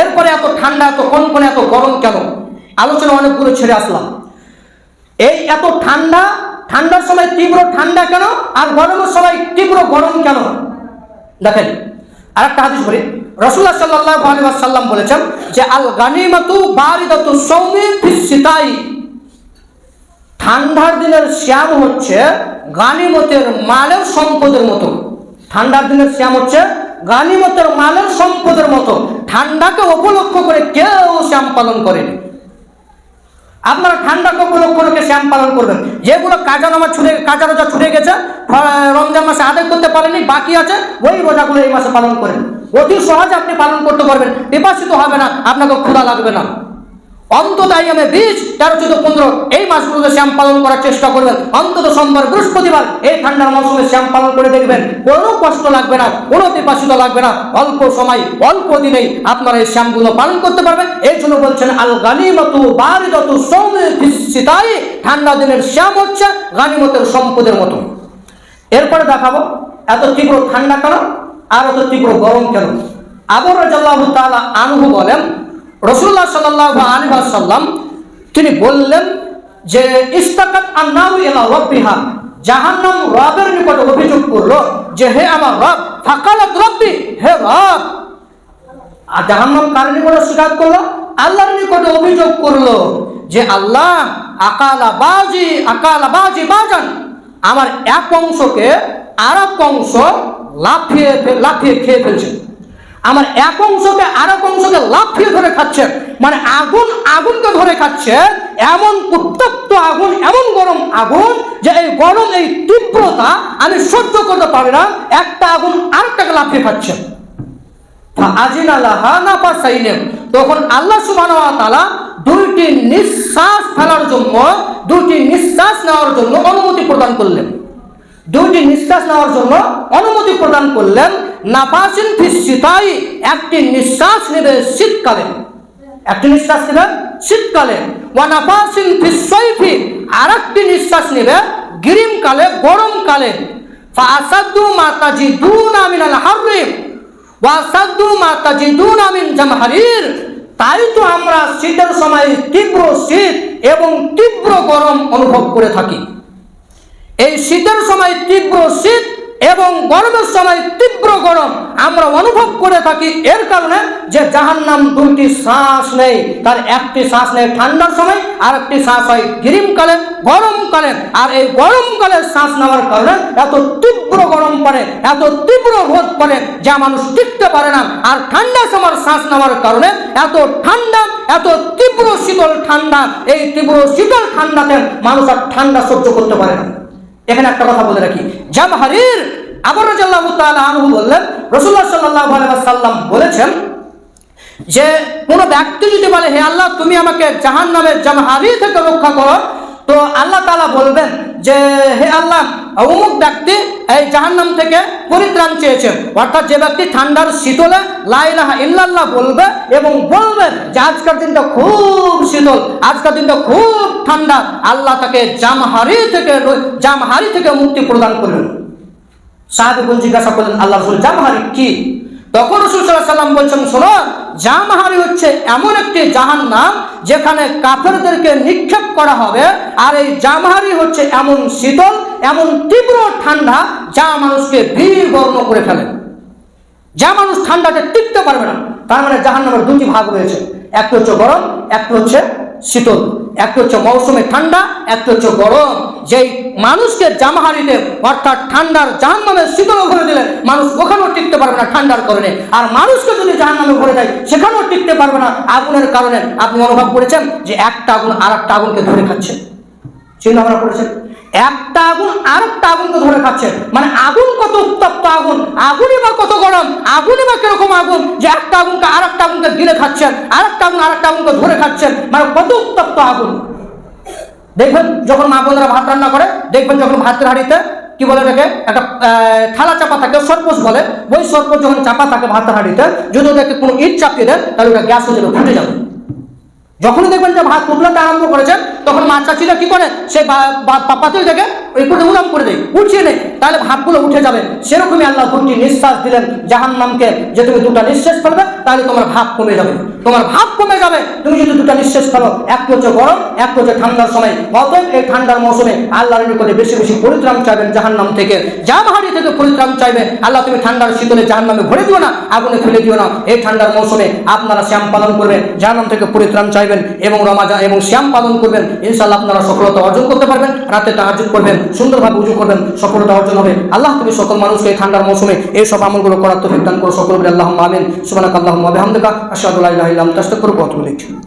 এরপরে এত ঠান্ডা, এত কনকনে, এত গরম কেন? আলোচনা অনেকগুলো ছেড়ে আসলাম। এই এত ঠান্ডা, ঠান্ডার সময় তীব্র ঠান্ডা কেন? আর গরমের সময় তীব্র গরম কেন? দেখেন আর একটা হাদিস বলি রসুল্লাহ সাল্লাহ বলেছেন যে আল গানিমাতু বারিদাতু সৌমি ঠান্ডার দিনের শ্যাম হচ্ছে গানিমতের মালের সম্পদের মতো। ঠান্ডার দিনের শ্যাম হচ্ছে গানিমতের মালের সম্পদের মতো। ঠান্ডাকে উপলক্ষ করে কেউ শ্যাম পালন করেনি। আপনারা ঠান্ডাকে উপলক্ষ করে শ্যাম পালন করবেন। যেগুলো কাজা নামা ছুটে কাজা রোজা ছুটে গেছে রমজান মাসে আদায় করতে পারেনি, বাকি আছে, ওই রোজাগুলো এই মাসে পালন করেন। অতি সহজে আপনি পালন করতে পারবেন বিপাসিত হবে না, আপনাকে ক্ষুধা লাগবে না। অন্তত আইয়ামে বিশ তেরো, চোদ্দ, পনেরো, এই মাসগুলোতে শ্যাম পালন করার চেষ্টা করবেন। অন্তত সোমবার বৃহস্পতিবার এই ঠান্ডার মৌসুমে শ্যাম পালন করে দেখবেন। কোনো কষ্ট লাগবে না, কোনো পিপাসিত লাগবে না, অল্প সময়, অল্প দিনেই আপনারা এই শ্যামগুলো পালন করতে পারবেন। এই জন্য বলছেন আল গানিমতু বারিদতু সৌমে ফিসিতাই ঠান্ডা দিনের শ্যাম হচ্ছে গানিমতের সম্পদের মতো। এরপরে দেখাবো, এত তীব্র ঠান্ডা কেন আর এত তীব্র গরম কেন? আবু রাজাল্লাহ তাআলা আনহু বলেন রসুল্লাহ সাল্লাহ আলী সাল্লাম তিনি বললেন যে, ইস্তাকাত আন্নাহু ইলা রব্বিহা। জাহান্নাম রবের নিকট অভিযোগ করল যে, হে আমার রব, ফাকালাত রব্বি, হে রব। আর জাহান্নাম কার নিকটে স্বীকার করল? আল্লাহর নিকটে অভিযোগ করল যে, আল্লাহ, আকালা বাজি আকালা বাজি বাজান। আমার এক অংশকে আর এক অংশ লাফিয়ে লাফিয়ে খেয়ে ফেলছে। আমার এক অংশকে আর এক অংশকে লাফিয়ে ধরে খাচ্ছে। মানে আগুন আগুনকে ধরে খাচ্ছে, এমন উত্তপ্ত আগুন, এমন গরম আগুন যে এই গরম, এই তীব্রতা আমি সহ্য করতে পারি না। একটা আগুন আরেকটাকে লাফিয়ে খাচ্ছে। আজিন আল্লাহা না পাসাইলেন তখন আল্লাহ সুবহানাহু ওয়া দুইটি নিঃশ্বাস ফেলার জন্য, দুইটি নিঃশ্বাস নেওয়ার জন্য অনুমতি প্রদান করলেন। দুইটি নিঃশ্বাস নেওয়ার জন্য অনুমতি প্রদান করলেন, নাফাসিন ফিসিতাই একটি নিঃশ্বাস নেবে শীতকালে। একটি নিঃশ্বাস নেবে শীতকালে। ওয়া নাফাসিন ফিসাইফি আর একটি নিঃশ্বাস নেবে গ্রীমকালে, গরমকালে। ফাসাদু মাতাজিদুনা মিনাল হাররি ওয়াসাদু মা তাজিদুনা মিন জামহারির। তাই তো আমরা শীতের সময় তীব্র শীত এবং তীব্র গরম অনুভব করে থাকি। এই শীতের সময় তীব্র শীত এবং গরমের সময় তীব্র গরম আমরা অনুভব করে থাকি। এর কারণে যে জাহান নাম দুইটি শ্বাস নেই, তার একটি শ্বাস নেই ঠান্ডার সময় আর একটি শ্বাস হয় গ্রীমকালে গরমকালে। আর এই গরমকালে শ্বাস নেওয়ার কারণে এত তীব্র গরম পড়ে, এত তীব্র রোদ পড়ে যা মানুষ টিকতে পারে না। আর ঠান্ডার সময় শ্বাস নেওয়ার কারণে এত ঠান্ডা, এত তীব্র শীতল ঠান্ডা, এই তীব্র শীতল ঠান্ডাতে মানুষ আর ঠান্ডা সহ্য করতে পারে না। এখানে একটা কথা বলে রাখি। জাম হারির আবার রাজাল্লাহু আনহু বললেন, রাসূলুল্লাহ সাল্লাল্লাহু আলাইহি সাল্লাম বলেছেন যে, কোন ব্যক্তি যদি বলে, হে আল্লাহ, তুমি আমাকে জাহান্নামের জামহারি থেকে রক্ষা করো তো আল্লাহ তাআলা বলবেন যে, হে আল্লাহ, অমুক ব্যক্তি এই জাহান্নাম থেকে পরিত্রাণ চেয়েছে। অর্থাৎ যে ব্যক্তি ঠান্ডার শীতলে লাইলাহা ইল্লাল্লাহ বলবে এবং বলবে যে, আজকের দিনটা খুব শীতল, আজকের দিনটা খুব ঠান্ডা, আল্লাহ তাকে জামহারি থেকে জামহারি থেকে মুক্তি প্রদান করবেন। সাহাবিগুন জিজ্ঞাসা করলেন, আল্লাহ জামহারি কি? তখন রসুল সাল্লাহ সাল্লাম বলছেন, শোনো, জামহারি হচ্ছে এমন একটি জাহান নাম যেখানে কাফেরদেরকে নিক্ষেপ করা হবে, আর এই জামহারি হচ্ছে এমন শীতল, এমন তীব্র ঠান্ডা যা মানুষকে বীরবর্ণ করে ফেলে। যা মানুষ ঠান্ডাতে টিকতে পারবে না। তার মানে জাহান নামের দুটি ভাগ রয়েছে। একটা হচ্ছে গরম, একটা হচ্ছে শীতল। একটা হচ্ছে মৌসুমে ঠান্ডা, একটা হচ্ছে গরম। যেই মানুষকে জামাহারিতে অর্থাৎ ঠান্ডার জাহান নামে শীতল ভরে দিলে মানুষ টিকতে পারবে না ঠান্ডার কারণে। আর মানুষকে যদি জাহান নামে ভরে দেয়, সেখানেও টিকতে পারবে না আগুনের কারণে। আপনি অনুভব করেছেন যে একটা আগুন আর একটা আগুনকে ধরে খাচ্ছে। চিন্তা ভাবনা করেছেন? একটা আগুন আর একটা আগুনকে ধরে খাচ্ছে। মানে আগুন কত উত্তপ্ত আগুন, আগুনই বা কত গরম, আগুনই বা কীরকম আগুন যে একটা আগুনকে আর একটা আগুনকে গিলে খাচ্ছেন আর একটা আগুন আর একটা আগুনকে ধরে খাচ্ছেন। মানে কত উত্তপ্ত আগুন। দেখবেন যখন মা বোনেরা ভাত রান্না করে, দেখবেন যখন ভাতের হাঁড়িতে কি বলে এটাকে? একটা থালা চাপা থাকে সরপোষ বলে। ওই সরপোষ যখন চাপা থাকে ভাতের হাঁড়িতে যদি ওদেরকে কোনো ইট চাপিয়ে দেন, তাহলে ওটা গ্যাস হয়ে যাবে, ফুটে যাবে। যখনই দেখবেন যে ভাত ফুটলাতে আরম্ভ করেছেন তখন মা চাচিরা কি করে? সে বা- বা- পা- পাতিল থেকে ওই করে দেয়। উঠিয়ে নেয়। তাহলে ভাবগুলো উঠে যাবে। সেরকমই আল্লাহ দুটি নিঃশ্বাস দিলেন জাহান্নামকে। যে তুমি দুটা নিঃশ্বাস ফেলবে, তাহলে তোমার ভাব কমে যাবে। তোমার ভাব কমে যাবে। তুমি যদি দুটা নিঃশ্বাস ফেলো, এক হচ্ছে গরম, এক হচ্ছে ঠান্ডার সময়। অতএব এই ঠান্ডার মৌসুমে আল্লাহর নিকটে বেশি বেশি পরিত্রাণ চাইবেন জাহান্নাম থেকে। জামহারি থেকে পরিত্রাণ চাইবে, আল্লাহ তুমি ঠান্ডার শীতলে জাহান্নামে ভরে দিও না, আগুনে ফেলে দিও না। এই ঠান্ডার মৌসুমে আপনারা শ্যাম পালন করবেন, জাহান্নাম থেকে পরিত্রাণ চাইবেন এবং রমাজা এবং শ্যাম পালন করবেন। ইনশাআল্লাহ আপনারা সফলতা অর্জন করতে পারবেন, রাতে তাহাজুদ করবেন, সুন্দরভাবে উজু করবেন, সফলতা অর্জন হবে। আল্লাহ, তুমি সকল মানুষকে এই ঠান্ডার মৌসুমে এই সব আমলগুলো করার তো দান করো, সকল আল্লাহ আমিন। সুবহানাক আল্লাহ ওয়া বিহামদিকা, আশহাদু করব ইলাহা